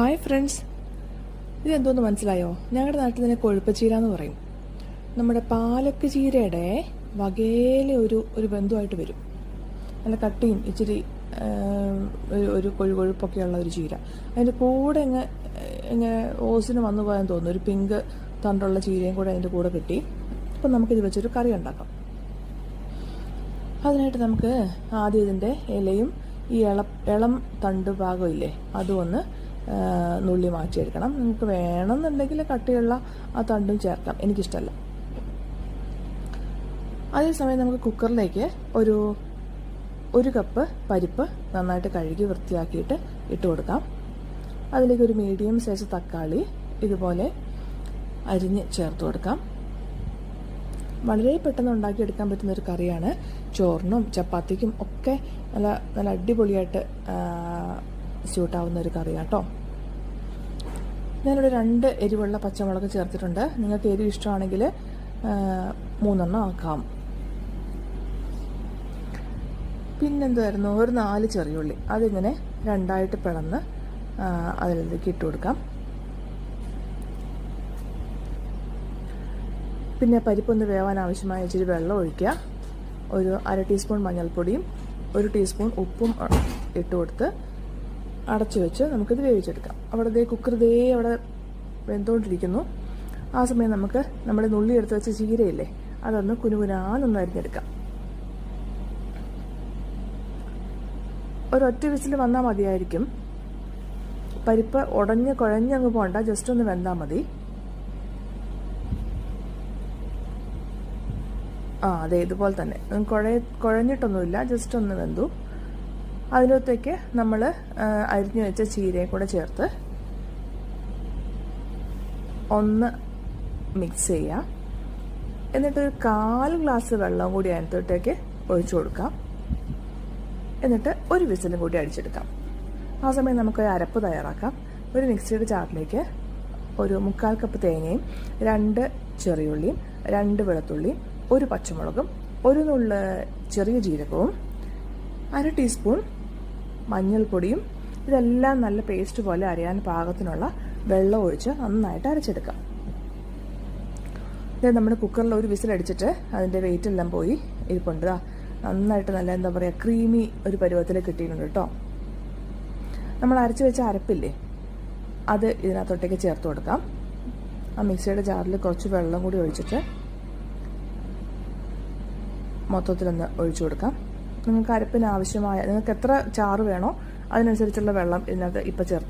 Hi friends ഇതെന്തോന്ന് മനസ്സിലായോ? ഞങ്ങളുടെ നാട്ടിൽ തന്നെ കൊഴുപ്പച്ചീര എന്ന് പറയും. നമ്മുടെ പാലക്ക് ചീരയുടെ വകയിലെ ഒരു ഒരു ബന്ധുവായിട്ട് വരും. നല്ല കട്ടിയും ഇച്ചിരി ഒരു- ഒരു കൊഴു കൊഴുപ്പൊക്കെയുള്ള ഒരു ചീര. അതിന്റെ കൂടെ ഇങ്ങ് ഇങ്ങനെ ഓസിന് വന്നു പോയെന്ന് തോന്നുന്നു. ഒരു പിങ്ക് തണ്ടുള്ള ചീരയും കൂടെ അതിന്റെ കൂടെ കിട്ടി. അപ്പം നമുക്കിത് വെച്ചൊരു കറി ഉണ്ടാക്കാം. അതിനായിട്ട് നമുക്ക് ആദ്യം ഇതിന്റെ ഇലയും ഈ ഇളം ഇളം തണ്ട് ഭാഗമില്ലേ ഒന്ന് നുള്ളി മാറ്റിയെടുക്കണം. നിങ്ങൾക്ക് വേണമെന്നുണ്ടെങ്കിൽ കട്ടിയുള്ള ആ തണ്ടും ചേർക്കാം. എനിക്കിഷ്ടമല്ല അതേസമയം നമുക്ക് കുക്കറിലേക്ക് ഒരു ഒരു കപ്പ് പരിപ്പ് നന്നായിട്ട് കഴുകി വൃത്തിയാക്കിയിട്ട് ഇട്ട് കൊടുക്കാം. അതിലേക്ക് ഒരു മീഡിയം സൈസ് തക്കാളി ഇതുപോലെ അരിഞ്ഞ് ചേർത്ത് കൊടുക്കാം. വളരെ പെട്ടെന്ന് ഉണ്ടാക്കിയെടുക്കാൻ പറ്റുന്ന ഒരു കറിയാണ്. ചോറിനും ചപ്പാത്തിക്കും ഒക്കെ നല്ല നല്ല അടിപൊളിയായിട്ട് സ്യൂട്ടാവുന്ന ഒരു കറിയാണ് കേട്ടോ ഞാനിവിടെ രണ്ട് എരിവുള്ള പച്ചമുളക് ചേർത്തിട്ടുണ്ട്. നിങ്ങൾക്ക് എരിവ് ഇഷ്ടമാണെങ്കിൽ മൂന്നെണ്ണം ആക്കാം. പിന്നെന്തായിരുന്നു? ഒരു നാല് ചെറിയുള്ളി. അതിങ്ങനെ രണ്ടായിട്ട് പിളന്ന് അതിലേക്ക് ഇട്ട് കൊടുക്കാം. പിന്നെ പരിപ്പൊന്ന് വേവാൻ ആവശ്യമായ ഇച്ചിരി വെള്ളം ഒഴിക്കുക. ഒരു അര ടീസ്പൂൺ മഞ്ഞൾപ്പൊടിയും ഒരു ടീസ്പൂൺ ഉപ്പും ഇട്ട് കൊടുത്ത് അടച്ചു വെച്ച് നമുക്കിത് വേവിച്ചെടുക്കാം. അവിടെ ദേ കുക്കർ ദേ അവിടെ വെന്തുകൊണ്ടിരിക്കുന്നു ആ സമയം നമുക്ക് നമ്മുടെ നുള്ളി എടുത്ത് വെച്ച ചീരയില്ലേ അതൊന്ന് കുനുകുനാന്നൊന്ന് അരിഞ്ഞെടുക്കാം. ഒരൊറ്റ വിസിൽ വന്നാൽ മതിയായിരിക്കും. പരിപ്പ് ഉടഞ്ഞ് കുഴഞ്ഞങ്ങ് പോണ്ട ജസ്റ്റ് ഒന്ന് വെന്താൽ മതി. ആ അതെ ഇതുപോലെ തന്നെ. കുഴ കുഴഞ്ഞിട്ടൊന്നുമില്ല ജസ്റ്റ് ഒന്ന് വെന്തു. അതിനകത്തേക്ക് നമ്മൾ അരിഞ്ഞു വെച്ച ചീരയും കൂടെ ചേർത്ത് ഒന്ന് മിക്സ് ചെയ്യാം. എന്നിട്ടൊരു കാൽ ഗ്ലാസ് വെള്ളം കൂടി അതിനകത്തോട്ടേക്ക് ഒഴിച്ചു കൊടുക്കാം. എന്നിട്ട് ഒരു വിസിലും കൂടി അടിച്ചെടുക്കാം. ആ സമയം നമുക്ക് അരപ്പ് തയ്യാറാക്കാം. ഒരു മിക്സിയുടെ ചാറിലേക്ക് ഒരു മുക്കാൽ കപ്പ് തേങ്ങയും രണ്ട് ചെറിയുള്ളിയും രണ്ട് വെളുത്തുള്ളിയും ഒരു പച്ചമുളകും ഒരു നുള്ള ചെറിയ ജീരകവും അര ടീസ്പൂൺ മഞ്ഞൾപ്പൊടിയും ഇതെല്ലാം നല്ല പേസ്റ്റ് പോലെ അരയാൻ പാകത്തിനുള്ള വെള്ളം ഒഴിച്ച് നന്നായിട്ട് അരച്ചെടുക്കാം. ഇത് നമ്മുടെ കുക്കറിൽ ഒരു വിസിലടിച്ചിട്ട് അതിന്റെ വെയിറ്റ് എല്ലാം പോയി. ഇരിപ്പുണ്ട് നന്നായിട്ട് നല്ല എന്താ പറയുക ക്രീമി ഒരു പരുവത്തിൽ കിട്ടിയിട്ടുണ്ട് കേട്ടോ നമ്മൾ അരച്ച് വെച്ച അരപ്പില്ലേ അത് ഇതിനകത്തോട്ടേക്ക് ചേർത്ത് കൊടുക്കാം. ആ മിക്സിയുടെ ജാറിൽ കുറച്ച് വെള്ളം കൂടി ഒഴിച്ചിട്ട് മൊത്തത്തിലൊന്ന് ഒഴിച്ചു കൊടുക്കാം. നിങ്ങൾക്ക് അരപ്പിന് ആവശ്യമായ നിങ്ങൾക്ക് എത്ര ചാറ് വേണോ അതിനനുസരിച്ചുള്ള വെള്ളം ഇതിനകത്ത് ഇപ്പം ചേർത്ത്